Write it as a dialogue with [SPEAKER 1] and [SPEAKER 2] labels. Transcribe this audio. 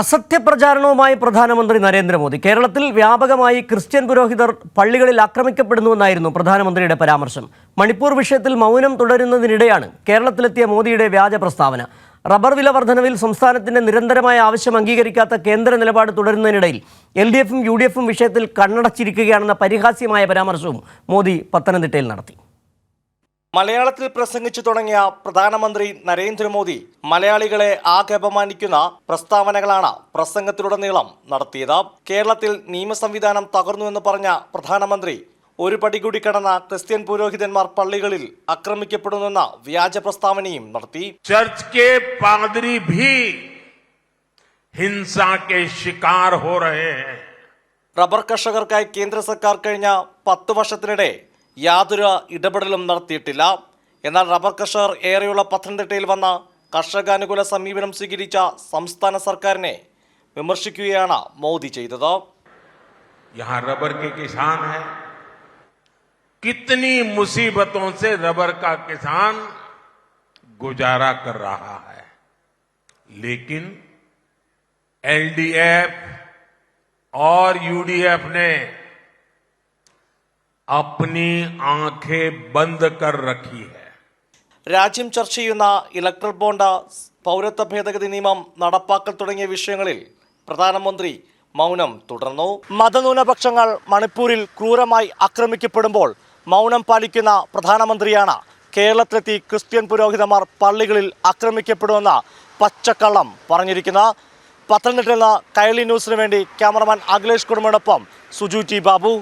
[SPEAKER 1] അസത്യപ്രചാരണവുമായി പ്രധാനമന്ത്രി നരേന്ദ്രമോദി. കേരളത്തിൽ വ്യാപകമായി ക്രിസ്ത്യൻ പുരോഹിതർ പള്ളികളിൽ ആക്രമിക്കപ്പെടുന്നുവെന്നായിരുന്നു പ്രധാനമന്ത്രിയുടെ പരാമർശം. മണിപ്പൂർ വിഷയത്തിൽ മൗനം തുടരുന്നതിനിടെയാണ് കേരളത്തിലെത്തിയ മോദിയുടെ വ്യാജ പ്രസ്താവന. റബ്ബർ വില വർധനവിൽ സംസ്ഥാനത്തിന്റെ നിരന്തരമായ ആവശ്യം അംഗീകരിക്കാത്ത കേന്ദ്ര നിലപാട് തുടരുന്നതിനിടയിൽ എൽ ഡി എഫും യു ഡി എഫും വിഷയത്തിൽ കണ്ണടച്ചിരിക്കുകയാണെന്ന പരിഹാസ്യമായ പരാമർശവും മോദി പത്തനംതിട്ടയിൽ നടത്തി.
[SPEAKER 2] മലയാളത്തിൽ പ്രസംഗിച്ചു തുടങ്ങിയ പ്രധാനമന്ത്രി നരേന്ദ്രമോദി മലയാളികളെ ആകെ അപമാനിക്കുന്ന പ്രസ്താവനകളാണ് പ്രസംഗത്തിലുടനീളം നടത്തിയത്. കേരളത്തിൽ നിയമസംവിധാനം തകർന്നുവെന്ന് പറഞ്ഞ പ്രധാനമന്ത്രി ഒരു പടി കൂടി കടന്ന ക്രിസ്ത്യൻ പുരോഹിതന്മാർ പള്ളികളിൽ ആക്രമിക്കപ്പെടുന്നെന്ന വ്യാജ പ്രസ്താവനയും നടത്തി.
[SPEAKER 3] ചർച്ച് ഭീ
[SPEAKER 2] റബ്ബർ കർഷകർക്കായി കേന്ദ്ര സർക്കാർ കഴിഞ്ഞ പത്ത് വർഷത്തിനിടെ യാതൊരു ഇടപെടലും നടത്തിയിട്ടില്ല എന്നാൽ റബ്ബർ കർഷകർ ഏറെയുള്ള പത്തനംതിട്ടയിൽ വന്ന കർഷകാനുകൂല സമീപനം സ്വീകരിച്ച സംസ്ഥാന സർക്കാരിനെ വിമർശിക്കുകയാണ് മോദി ചെയ്തത്
[SPEAKER 3] यहाँ रबर के किसान हैं कितनी मुसीबतों से रबर का किसान गुजारा कर रहा है लेकिन एलडीएफ और यूडीएफ ने अपनी आंखें बंद कर रखी है
[SPEAKER 2] രാജ്യം ചർച്ച ചെയ്യുന്ന ഇലക്ട്രൽ ബോണ്ട് പൗരത്വ ഭേദഗതി നിയമം നടപ്പാക്കൽ തുടങ്ങിയ വിഷയങ്ങളിൽ പ്രധാനമന്ത്രി മൗനം തുടർന്നു മതന്യൂനപക്ഷങ്ങൾ മണിപ്പൂരിൽ ക്രൂരമായി ആക്രമിക്കപ്പെടുമ്പോൾ മൗനം പാലിക്കുന്ന പ്രധാനമന്ത്രിയാണ് കേരളത്തിലെത്തി ക്രിസ്ത്യൻ പുരോഹിതന്മാർ പള്ളികളിൽ ആക്രമിക്കപ്പെടുമെന്ന പച്ചക്കള്ളം പറഞ്ഞിരിക്കുന്നത് പത്തനംതിട്ടയിൽ നിന്ന് കൈലി ന്യൂസിന് വേണ്ടി ക്യാമറമാൻ അഖിലേഷ് കുടുംബനൊപ്പം സുജു ടി ബാബു